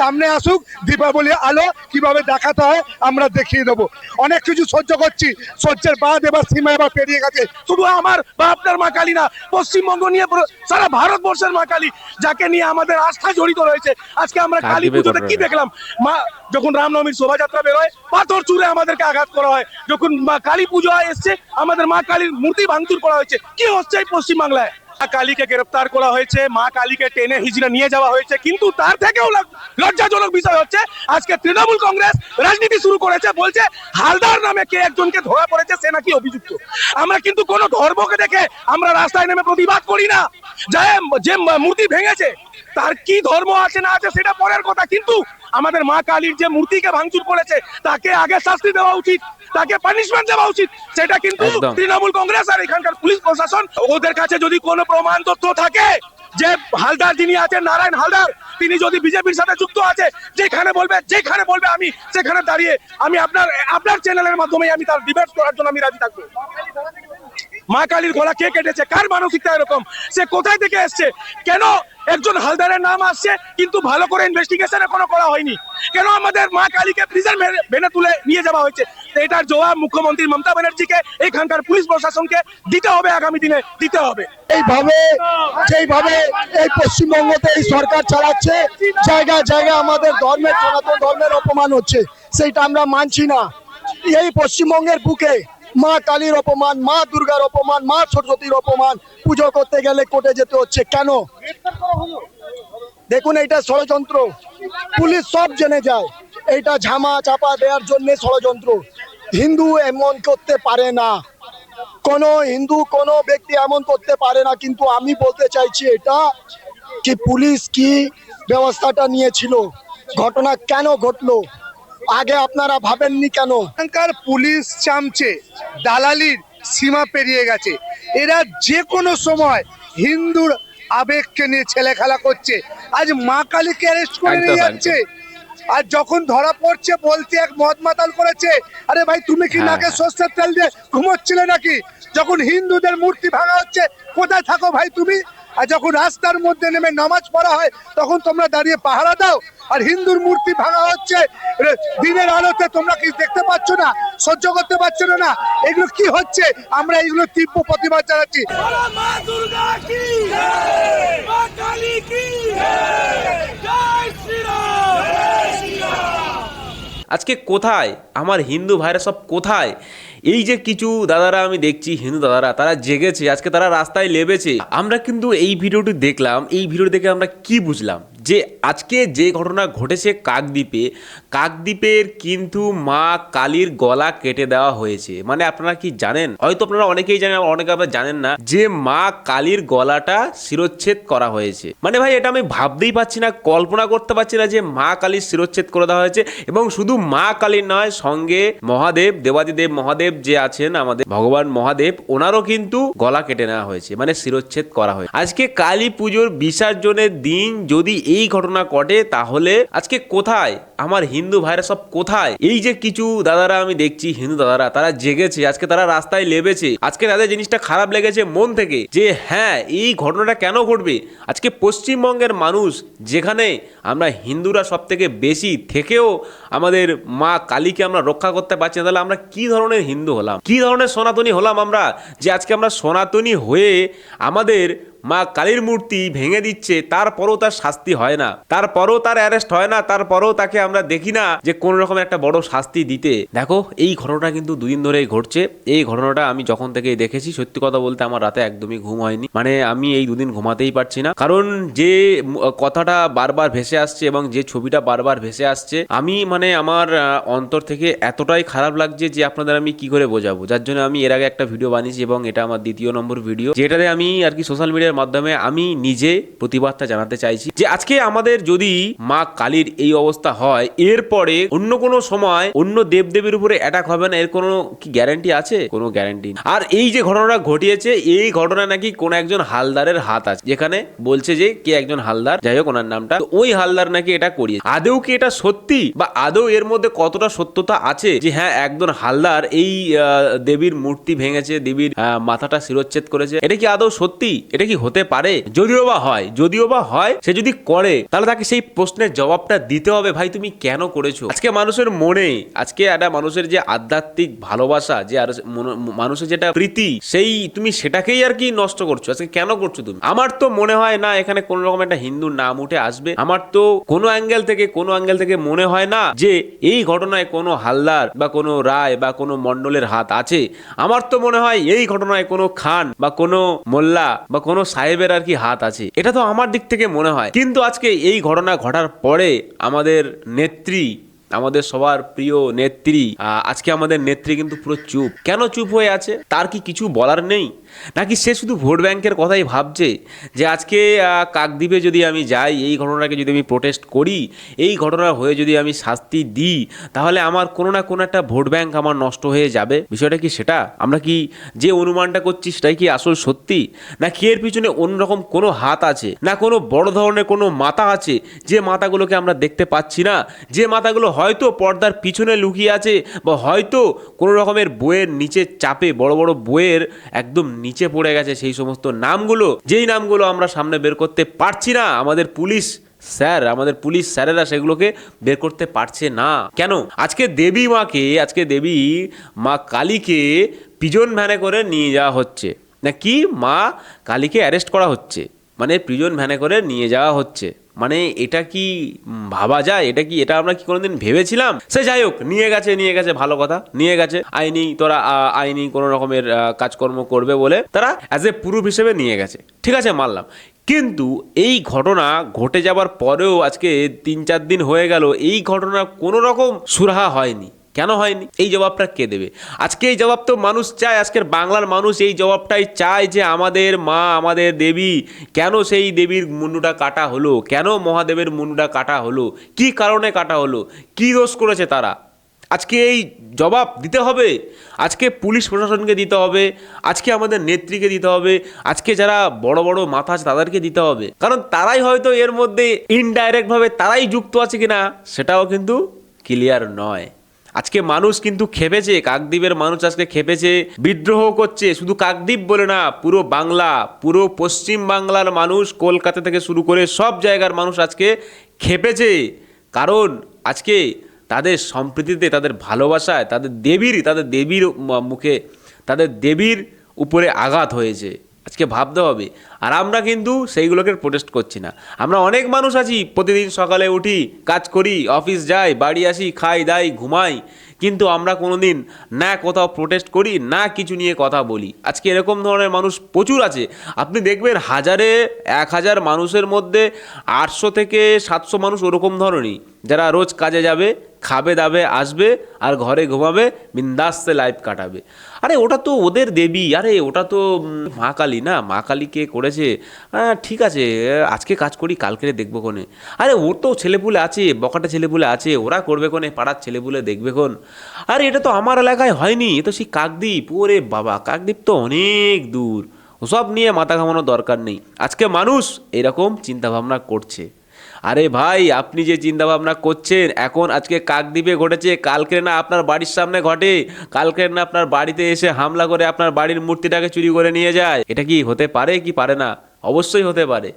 সামনে আসুক দীপাবলি আলো কীভাবে দেখাতে হয় আমরা দেখিয়ে দেবো। অনেক কিছু সহ্য করছি সহ্যের বাদ এবার সীমা এবার পেরিয়ে গেছে। শুধু আমার বা আপনার মা কালী না পশ্চিমবঙ্গ নিয়ে সারা ভারতবর্ষের মা কালী যাকে নিয়ে আমাদের আস্থা জড়িত রয়েছে। আজকে আমরা কালী পুজোতে কি দেখলাম? মা যখন রামনবমীর শোভাযাত্রা বেরোয় পাথর চুরে আমাদেরকে আঘাত করা হয়। যখন মা কালী পুজো এসছে আমাদের মা কালীর মূর্তি ভাঙচুর করা হয়েছে। কি হচ্ছে এই পশ্চিমবাংলায়? কালীকে গ্রেপ্তার করা হয়েছে, মা কালীকে টেনে হিজড়ে নিয়ে যাওয়া হয়েছে, কিন্তু তার থেকেও লজ্জাজনক বিষয় হচ্ছে, আজকে তৃণমূল কংগ্রেস রাজনীতি শুরু করেছে, বলছে হালদার নামে কে একজনকে ধরা পড়েছে, সে নাকি অভিযুক্ত। আমরা কিন্তু কোনো ধর্মকে দেখে আমরা রাস্তায় নেমে প্রতিবাদ করি না। যে যে মূর্তি ভেঙেছে তার কি ধর্ম আছে না আছে সেটা পরের কথা। কিন্তু আমাদের মা কালীর যে মূর্তিকে ভাঙচুর করেছে তাকে আগে শাস্তি দেওয়া উচিত তাকে পানিশমেন্ট দেওয়া উচিত। সেটা কিন্তু তৃণমূল কংগ্রেস আর এখানকার পুলিশ প্রশাসন। ওদের কাছে যদি কোনো প্রমাণ তথ্য থাকে যে হালদার যিনি আছেন নারায়ণ হালদার তিনি যদি বিজেপির সাথে যুক্ত আছে যেখানে বলবে যেখানে বলবে আমি সেখানে দাঁড়িয়ে আমি আপনার আপনার চ্যানেলের মাধ্যমে আমি তার ডিবেট করার জন্য আমি রাজি থাকব। মা কালীর গলা কে কেটেছে? কার মানসিকতা এরকম? সে কোথায় থেকে এসছে? কেন একজন হালদারের নাম আসছে, কিন্তু ভালো করে ইনভেস্টিগেশন এখনও করা হয়নি? কেন আমাদের মা কালীকে প্রিজন ভেনে তুলে নিয়ে যাওয়া হয়েছে? এটার জবাব মুখ্যমন্ত্রী মমতা ব্যানার্জিকে, এখানকার পুলিশ প্রশাসনকে দিতে হবে আগামী দিনে, দিতে হবে। এইভাবে যেইভাবে এই পশ্চিমবঙ্গতে এই সরকার চালাচ্ছে, জায়গায় জায়গায় আমাদের ধর্মের সনাতন ধর্মের অপমান হচ্ছে, সেইটা আমরা মানছি না। এই পশ্চিমবঙ্গের বুকে মা কালীর অপমান, মা দুর্গার অপমান, মা সরস্বতীর অপমান। পুজো করতে গেলে কোর্টে যেতে হচ্ছে। কেন? দেখুন, এইটা ষড়যন্ত্র। পুলিশ সব জেনে যায়। এইটা ঝামা চাপা দেওয়ার জন্য ষড়যন্ত্র। হিন্দু এমন করতে পারে না। কোনো হিন্দু, কোনো ব্যক্তি এমন করতে পারে না। কিন্তু আমি বলতে চাইছি এটা কি পুলিশ কি ব্যবস্থাটা নিয়েছিল? ঘটনা কেন ঘটলো? আগে আপনারা ভাবেননি কেন? এখানকার পুলিশ চামচে দালালির সীমা পেরিয়ে গেছে। এরা যে কোনো সময় হিন্দুর আবেগকে নিয়ে ছেলে খেলা করছে। আজ মা কালীকে অ্যারেস্ট করে নিয়ে যাচ্ছে। আর যখন ধরা পড়ছে বলতে এক মদ মাতাল করেছে আরে ভাই তুমি কি হ্যাঁ, নাকে। সর্ষের তেল দিয়ে ঘুমোচ্ছিলে নাকি? যখন হিন্দুদের মূর্তি ভাঙা হচ্ছে কোথায় থাকো ভাই তুমি? আর যখন রাস্তার মধ্যে নেমে নামাজ পড়া হয় তখন তোমরা দাঁড়িয়ে পাহারা দাও। আর হিন্দুর মূর্তি ভাঙা হচ্ছে। দিনের আলোতে তোমরা কি দেখতে পাচ্ছ না সহ্য করতে পারছ না এগুলো কি হচ্ছে? আমরা এগুলো তীব্র প্রতিবাদ জানাচ্ছি। মা দুর্গা কি মা কালী কি জয় শ্রীরাম। আজকে কোথায়? আমার হিন্দু ভাইরা সব কোথায়? এই যে কিছু দাদারা আমি দেখছি, হিন্দু দাদারা, তারা জেগেছে, আজকে তারা রাস্তায় লেবেছে। আমরা কিন্তু এই ভিডিওটি দেখলাম, এই ভিডিও দেখে আমরা কি বুঝলাম? যে আজকে যে ঘটনা ঘটেছে কাকদ্বীপে কাকদ্বীপের কিন্তু মা কালীর গলা কেটে দেওয়া হয়েছে। মানে আপনারা কি জানেন? হয়তো আপনারা অনেকেই জানেন অনেকে আবার জানেন না যে মা কালীর গলাটা শিরোচ্ছেদ করা হয়েছে। মানে ভাই, এটা আমি ভাবতেই পারছি না, কল্পনা করতে পারছি না যে মা কালীর শিরোচ্ছেদ করে দেওয়া হয়েছে এবং শুধু মা কালীর নয়, সঙ্গে মহাদেব, দেবাদিদেব, মহাদেব যে আছেন আমাদের, ভগবান মহাদেব, ওনারও কিন্তু গলা কেটে নেওয়া হয়েছে মানে শিরোচ্ছেদ করা হয়েছে। আজকে কালী পুজোর বিসর্জনের দিন যদি এই ঘটনা ঘটে, তাহলে আজকে কোথায় আমার হিন্দু ভাইরা সব কোথায়? এই যে কিছু দাদারা আমি দেখছি, হিন্দু দাদারা, তারা জেগেছে, আজকে তারা রাস্তায় লেবেছে। আজকে তাদের জিনিসটা খারাপ লেগেছে মন থেকে যে হ্যাঁ এই ঘটনাটা কেন ঘটবে? আজকে পশ্চিমবঙ্গের মানুষ যেখানে আমরা হিন্দুরা সব থেকে বেশি থেকেও আমাদের মা কালীকে আমরা রক্ষা করতে পারছি না, তাহলে আমরা কি ধরনের হিন্দু হলাম? কি ধরনের সনাতনী হলাম আমরা? যে আজকে আমরা সনাতনী হয়ে আমাদের মা কালীর মূর্তি ভেঙে দিচ্ছে, তারপরও তার শাস্তি হয় না। তারপরও তার অ্যারেস্ট হয় না, তারপরও তাকে আমরা দেখি না যে কোন রকম একটা বড় শাস্তি দিতে। দেখো, এই ঘটনাটা কিন্তু দুদিন ধরেই ঘটছে। এই ঘটনাটা আমি যখন থেকে দেখেছি, সত্যি কথা বলতে আমার রাতে একদমই ঘুম হয়নি। মানে আমি এই দুদিন ঘুমাতেই পারছি না। কারণ যে কথাটা বারবার ভেসে আসছে এবং যে ছবিটা বারবার ভেসে আসছে, আমি মানে আমার অন্তর থেকে এতটাই খারাপ লাগছে যে আপনাদের আমি কি করে বোঝাবো? যার জন্য আমি এর আগে একটা ভিডিও বানিয়েছি এবং এটা আমার দ্বিতীয় নম্বর ভিডিও যেটাতে আমি আর কি সোশ্যাল মিডিয়ার মাধ্যমে আমি নিজে প্রতিবাদটা জানাতে চাইছি যে আজকে আমাদের যদি মা কালীর এই অবস্থা হয়, এরপরে অন্য কোনো সময় অন্য দেবদেবীর উপরে অ্যাটাক হবে না, এর কোনো কি গ্যারান্টি আছে? কোনো গ্যারান্টি আর এই যে ঘটনাটা ঘটিয়েছে, এই ঘটনা নাকি কোন একজন হালদারের হাত আছে, যেখানে বলছে যে কে একজন হালদার, যাই হোক ওনার নামটা ওই হালদার নাকি এটা করিয়ে আদৌ কি এটা সত্যি বা আদৌ এর মধ্যে কতটা সত্যতা আছে যে হ্যাঁ একজন হালদার এই দেবীর মূর্তি ভেঙেছে, দেবীর মাথাটা শিরোচ্ছেদ করেছে, এটা কি আদৌ সত্যি? এটা কি হতে পারে, যদিও বা হয়। যদিও বা হয়, সে যদি করে, তাহলে তাকে সেই প্রশ্নের জবাবটা দিতে হবে, ভাই, তুমি কেন করেছ? আজকে মানুষের মনে, আজকে একটা মানুষের যে আধ্যাত্মিক ভালোবাসা, যে আর মানুষের যেটা প্রীতি, সেই তুমি সেটাকেই আর কি নষ্ট করছ। আজকে কেন করছ তুমি? আমার তো মনে হয় না, এখানে কোন রকম একটা হিন্দুর নাম উঠে আসবে। আমার তো কোনো অ্যাঙ্গেল থেকে, কোনো অ্যাঙ্গেল থেকে মনে হয় না যে এই ঘটনায় কোনো হালদার বা কোনো রায় বা কোনো মণ্ডলের হাত আছে। আমার তো মনে হয় এই ঘটনায় কোনো খান বা কোনো মোল্লা বা কোনো সাহেবের আর কি হাত আছে। এটা তো আমার দিক থেকে মনে হয়। কিন্তু আজকে এই ঘটনা ঘটার পরে আমাদের নেত্রী, আমাদের সবার প্রিয় নেত্রী আজকে আমাদের নেত্রী কিন্তু পুরো চুপ। কেন চুপ হয়ে আছে? তার কি কিছু বলার নেই? নাকি সে শুধু ভোট ব্যাংকের কথাই ভাবছে যে আজকে কাকদ্বীপে যদি আমি যাই, এই ঘটনাকে যদি আমি প্রোটেস্ট করি, এই ঘটনা হয়ে যদি আমি শাস্তি দিই, তাহলে আমার কোনো না কোনো একটা ভোট ব্যাংক আমার নষ্ট হয়ে যাবে? বিষয়টা কি সেটা? আমরা কি যে অনুমানটা করছি সেটাই কি আসল সত্যি? না কি এর পিছনে অন্যরকম কোনো হাত আছে? না কোনো বড় ধরনের কোনো মাথা আছে যে মাথাগুলোকে আমরা দেখতে পাচ্ছি না? যে মাথাগুলো হয়তো পর্দার পিছনে লুকিয়ে আছে বা হয়তো কোনো রকমের বইয়ের নিচে চাপে বড় বড় বইয়ের একদম নিচে পড়ে গেছে সেই সমস্ত নামগুলো। যেই নামগুলো আমরা সামনে বের করতে পারছি না, আমাদের পুলিশ স্যার, আমাদের পুলিশ স্যারেরা সেগুলোকে বের করতে পারছে না। কেন? আজকে দেবী মাকে, আজকে দেবী মা কালীকে পিজন ভ্যানে করে নিয়ে যাওয়া হচ্ছে। না কি? মা কালীকে অ্যারেস্ট করা হচ্ছে। মানে প্রিজন ভ্যানে করে নিয়ে যাওয়া হচ্ছে। মানে এটা কি ভাবা যায়? এটা কি, এটা আমরা কি কোনোদিন ভেবেছিলাম? সে যাই হোক, নিয়ে গেছে নিয়ে গেছে, ভালো কথা, নিয়ে গেছে। আইনি, তোরা আইনি কোনো রকমের কাজকর্ম করবে বলে তারা অ্যাজ এ প্রুফ হিসেবে নিয়ে গেছে। ঠিক আছে, মানলাম। কিন্তু এই ঘটনা ঘটে যাবার পরেও আজকে তিন চার দিন হয়ে গেল, এই ঘটনা কোনো রকম সুরাহা হয়নি। কেন হয়নি? এই জবাবটা কে দেবে? আজকে এই জবাব তো মানুষ চায়, আজকের বাংলার মানুষ এই জবাবটাই চায় যে আমাদের মা, আমাদের দেবী, কেন সেই দেবীর মুন্ডুটা কাটা হলো? কেন মহাদেবের মুন্ডুটা কাটা হলো? কি কারণে কাটা হলো? কি দোষ করেছে তারা? আজকে এই জবাব দিতে হবে। আজকে পুলিশ প্রশাসনকে দিতে হবে। আজকে আমাদের নেত্রীকে দিতে হবে। আজকে যারা বড় বড় মাথা আছে তাদেরকে দিতে হবে। কারণ তারাই হয়তো এর মধ্যে ইনডাইরেক্টভাবে তারাই যুক্ত আছে কিনা, সেটাও কিন্তু ক্লিয়ার নয়। আজকে মানুষ কিন্তু খেপেছে, কাকদ্বীপের মানুষ আজকে খেপেছে, বিদ্রোহ করছে। শুধু কাকদ্বীপ বলে না, পুরো বাংলা, পুরো পশ্চিম বাংলার মানুষ কলকাতা থেকে শুরু করে সব জায়গার মানুষ আজকে খেপেছে। কারণ আজকে তাদের সম্প্রীতিতে, তাদের ভালোবাসায়, তাদের দেবীর তাদের দেবীর মুখে, তাদের দেবীর উপরে আঘাত হয়েছে। আজকে ভাবতে হবে। আর আমরা কিন্তু সেইগুলোকে প্রোটেস্ট করছি না। আমরা অনেক মানুষ আছি, প্রতিদিন সকালে উঠি, কাজ করি অফিস যাই, বাড়ি আসি, খাই, দাই, ঘুমাই। কিন্তু আমরা কোনো দিন না কোথাও প্রোটেস্ট করি, না কিছু নিয়ে কথা বলি। আজকে এরকম ধরনের মানুষ প্রচুর আছে। আপনি দেখবেন হাজারে, এক হাজার মানুষের মধ্যে আটশো থেকে সাতশো মানুষ ওরকম ধরনেরই। যারা রোজ কাজে যাবে খাবে, দাবে, আসবে আর ঘরে ঘুমাবে বিন্দাস্তে লাইফ কাটাবে। আরে, ওটা তো ওদের দেবী। আরে, ওটা তো মা কালী না? মা কালীকে করেছে? হ্যাঁ ঠিক আছে। আজকে কাজ করি কালকে দেখব কোনে। আরে, ওর তো ছেলেপুলে আছে, বকাটা ছেলেপুলে আছে, ওরা করবে কোনে, পাড়ার ছেলেপুলে দেখবে কোন? আরে, এটা তো আমার এলাকায় হয়নি। এ তো সেই কাকদ্বীপ। ওরে বাবা, কাকদ্বীপ তো অনেক দূর। ওসব নিয়ে মাথা ঘামানোর দরকার নেই। আজকে মানুষ এরকম চিন্তাভাবনা করছে। আরে ভাই, আপনি যে চিন্তা ভাবনা করছেন, এখন আজকে কাকদ্বীপে ঘটেছে, কালকে না আপনার বাড়ির সামনে ঘটে। কালকে না আপনার বাড়িতে এসে হামলা করে আপনার বাড়ির মূর্তিটাকে চুরি করে নিয়ে যায়। এটা কি হতে পারে কি পারে না? অবশ্যই হতে পারে।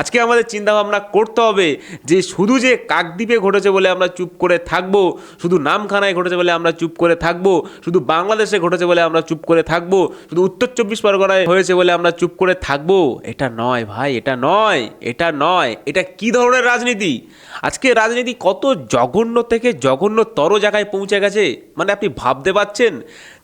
আজকে আমাদের চিন্তা ভাবনা করতে হবে যে শুধু যে কাকদ্বীপে ঘটেছে বলে আমরা চুপ করে থাকব, শুধু নামখানায় ঘটেছে বলে আমরা চুপ করে থাকব, শুধু বাংলাদেশে ঘটেছে বলে আমরা চুপ করে থাকব, শুধু উত্তর চব্বিশ পরগনায় হয়েছে বলে আমরা চুপ করে থাকব, এটা নয় ভাই, এটা নয় এটা নয়, এটা কি ধরনের রাজনীতি? আজকে রাজনীতি কত জঘন্য থেকে জঘন্যতর জায়গায় পৌঁছে গেছে? মানে আপনি ভাবতে পাচ্ছেন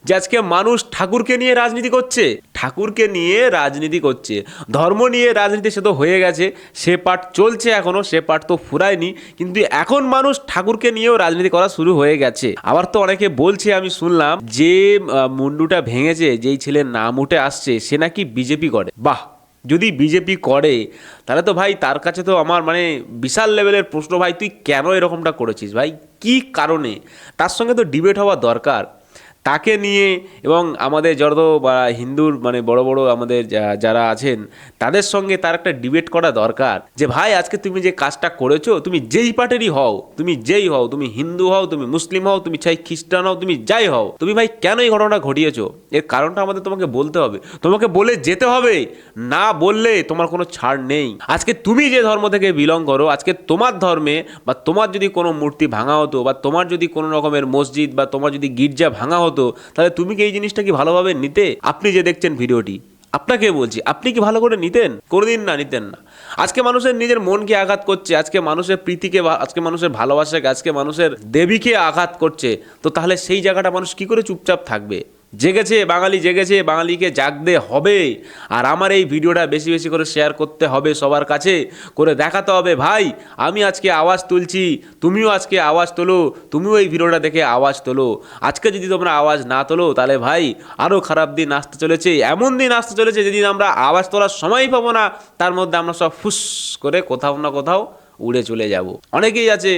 যে আজকে মানুষ ঠাকুরকে নিয়ে রাজনীতি করছে, ঠাকুরকে নিয়ে রাজনীতি করছে। ধর্ম নিয়ে রাজনীতি সে তো হয়ে গেছে, সে পার্ট চলছে এখনও, সে পার্ট তো ফুরায়নি, কিন্তু এখন মানুষ ঠাকুরকে নিয়েও রাজনীতি করা শুরু হয়ে গেছে। আবার তো অনেকে বলছে, আমি শুনলাম যে মুন্ডুটা ভেঙেছে, যেই ছেলের নাম উঠে আসছে, সে নাকি বিজেপি করে। বাহ! যদি বিজেপি করে, তাহলে তো ভাই তার কাছে তো আমার মানে বিশাল লেভেলের প্রশ্ন, ভাই তুই কেন এরকমটা করেছিস? ভাই কি কারণে? তার সঙ্গে তো ডিবেট হওয়া দরকার। তাকে নিয়ে এবং আমাদের যত বা হিন্দুর মানে বড় বড় আমাদের যারা আছেন, তাদের সঙ্গে তার একটা ডিবেট করা দরকার যে, ভাই, আজকে তুমি যে কাজটা করেছ, তুমি যেই পার্টেরই হও, তুমি যেই হও, তুমি হিন্দু হও, তুমি মুসলিম হও, তুমি চাই খ্রিস্টান হও, তুমি যাই হও, তুমি ভাই কেন এই ঘটনাটা ঘটিয়েছো? এর কারণটা আমাদের তোমাকে বলতে হবে। তোমাকে বলে যেতে হবে, না বললে তোমার কোনো ছাড় নেই। আজকে তুমি যে ধর্ম থেকে বিলং করো, আজকে তোমার ধর্মে বা তোমার যদি কোনো মূর্তি ভাঙা হতো বা তোমার যদি কোনো রকমের মসজিদ বা তোমার যদি গির্জা ভাঙা হতো তাহলে তুমি কি এই জিনিসটা কি ভালোভাবে নিতে? আপনি যে দেখছেন ভিডিওটি, আপনাকে বলছি, আপনি কি ভালো করে নিতেন? কোনোদিন না, নিতেন না। আজকে মানুষের নিজের মনকে আঘাত করছে, আজকে মানুষের প্রীতিকে আজকে মানুষের ভালোবাসাকে, আজকে মানুষের দেবীকে আঘাত করছে, তো তাহলে সেই জায়গাটা মানুষ কি করে চুপচাপ থাকবে? জেগেছে, বাঙালি জেগেছে, বাঙালিকে জাগতে হবে। আর আমার এই ভিডিওটা বেশি বেশি করে শেয়ার করতে হবে সবার কাছে, করে দেখাতে হবে, ভাই, আমি আজকে আওয়াজ তুলছি, তুমিও আজকে আওয়াজ তোলো, তুমিও এই ভিডিওটা দেখে আওয়াজ তোলো। আজকে যদি তোমরা আওয়াজ না তোলো, তাহলে ভাই আরও খারাপ দিন আসতে চলেছে, এমন দিন আসতে চলেছে যেদিন আমরা আওয়াজ তোলার সময়ই পাবো না, তার মধ্যে আমরা সব ফুস করে কোথাও না কোথাও উড়ে চলে যাব। অনেকেই আছে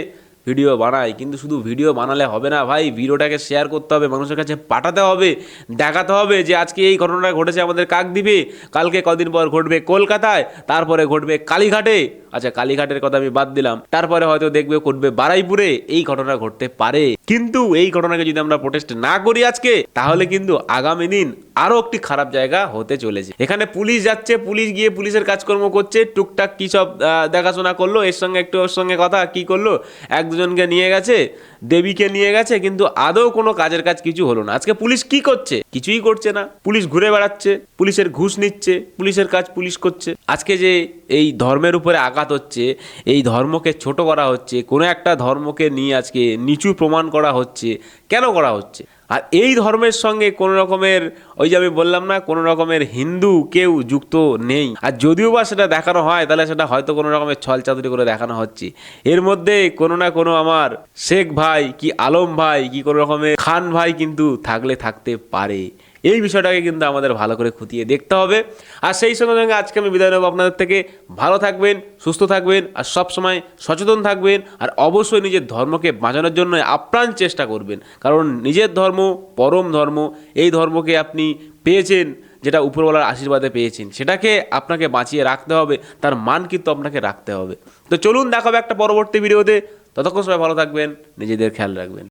ভিডিও বানাই কিন্তু শুধু ভিডিও বানালে হবে না ভাই, ভিডিওটাকে শেয়ার করতে হবে, মানুষের কাছে পাঠাতে হবে, দেখাতে হবে যে আজকে এই ঘটনাটা ঘটেছে আমাদের কাকদ্বীপে, কালকে কদিন পর ঘটবে কলকাতায়, তারপরে ঘটবে কালীঘাটে। আচ্ছা কালীঘাটের কথা আমি বাদ দিলাম, তারপরে হয়তো দেখবে ঘটবে বারাইপুরে, এই ঘটনা ঘটতে পারে। কিন্তু এই ঘটনাকে যদি আমরা প্রোটেস্ট না করি আজকে, তাহলে কিন্তু আগামী দিন আরও একটি খারাপ জায়গা হতে চলেছে। এখানে পুলিশ যাচ্ছে, পুলিশ গিয়ে পুলিশের কাজকর্ম করছে, টুকটাক কি সব দেখাশোনা করল, এর সঙ্গে একটু ওর সঙ্গে কথা, কি করল, এক দুজনকে নিয়ে গেছে, দেবীকে নিয়ে গেছে, কিন্তু আদৌ কোনো কাজের কাজ কিছু হলো না। আজকে পুলিশ কি করছে? কিছুই করছে না। পুলিশ ঘুরে বেড়াচ্ছে, পুলিশের ঘুষ নিচ্ছে, পুলিশের কাজ পুলিশ করছে। আজকে যে এই ধর্মের উপরে আঘাত হচ্ছে, এই ধর্মকে ছোট করা হচ্ছে, কোনো একটা ধর্মকে নিয়ে আজকে নিচু প্রমাণ করা হচ্ছে। কেন করা হচ্ছে? আর এই ধর্মের সঙ্গে কোনো রকমের, ওই যে আমি বললাম না, কোনো রকমের হিন্দু কেউ যুক্ত নেই। আর যদিও বা সেটা দেখানো হয়, তাহলে সেটা হয়তো কোনো রকমের ছল চাতুরি করে দেখানো হচ্ছে। এর মধ্যে কোনো না কোনো আমার শেখ ভাই কি আলম ভাই কি কোনো রকমের খান ভাই কিন্তু থাকলে থাকতে পারে। এই বিষয়টাকে কিন্তু আমাদের ভালো করে খুঁটিয়ে দেখতে হবে। আর সেই সঙ্গে সঙ্গে আজকে আমি বিদায় নেব আপনাদের থেকে। ভালো থাকবেন, সুস্থ থাকবেন, আর সব সময় সচেতন থাকবেন, আর অবশ্যই নিজের ধর্মকে বাঁচানোর জন্য আপ্রাণ চেষ্টা করবেন। কারণ নিজের ধর্ম, পরম ধর্ম, এই ধর্মকে আপনি পেয়েছেন, যেটা উপরওয়ালার আশীর্বাদে পেয়েছেন। সেটাকে আপনাকে বাঁচিয়ে রাখতে হবে, তার মান কিন্তু আপনাকে রাখতে হবে। তো চলুন দেখাবে একটা পরবর্তী ভিডিওতে। ততক্ষণ সবাই ভালো থাকবেন, নিজেদের খেয়াল রাখবেন।